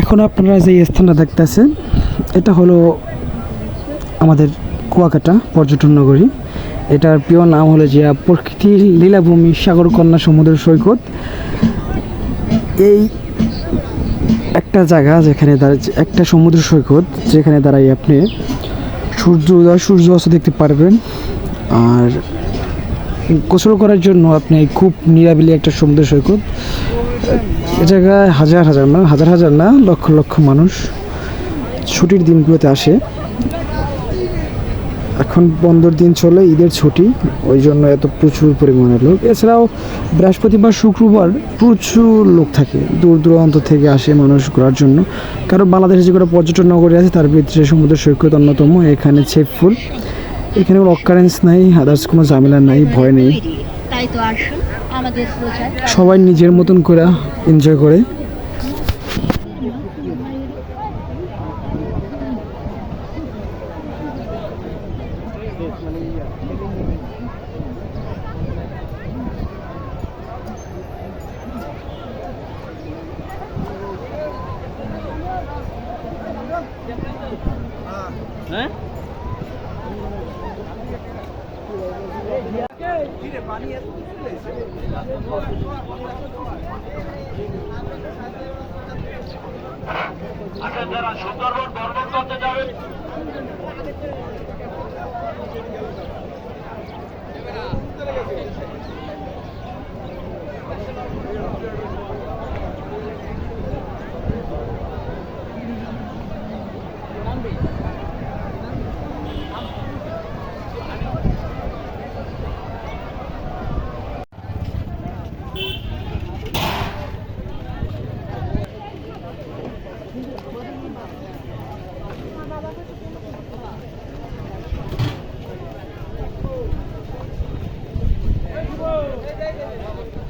এখন আপনারা যে স্থানটা দেখতেছেন এটা হলো আমাদের কুয়াকাটা পর্যটন নগরী। এটার প্রিয় নাম হলো যে প্রকৃতির লীলাভূমি সাগরকন্যা সমুদ্র সৈকত। এই একটা জায়গা যেখানে একটা সমুদ্র সৈকত যেখানে দাঁড়াই আপনি সূর্য উদয়, সূর্য অস্ত দেখতে পারবেন। আর গোসল করার জন্য আপনি খুব নিরাবিলি একটা সমুদ্র সৈকত। এ জায়গায় হাজার হাজার মানে হাজার হাজার না, লক্ষ লক্ষ মানুষ ছুটির দিনগুলোতে আসে। এখন বন্ধর দিন চলে, ঈদের ছুটি, ওই জন্য এত প্রচুর পরিমাণে লোক। এছাড়াও বৃহস্পতিবার, শুক্রবার প্রচুর লোক থাকে, দূর দূরান্ত থেকে আসে মানুষ ঘোরার জন্য। কারণ বাংলাদেশে যে কোনো পর্যটন নগরী আছে, তার ভিতরে সমুদ্র সৈকত অন্যতম, এখানে ফুল। এখানে অকারেন্স নাই আদার্স কোনো ঝামেলা নাই, ভয় নেই। তৈরি। তো আসুন আমাদের প্রচার সবাই নিজের মতন করে এনজয় করে আচ্ছা যারা সুন্দরবন ভ্রমণ করতে যাবেন Thank you. Let's go.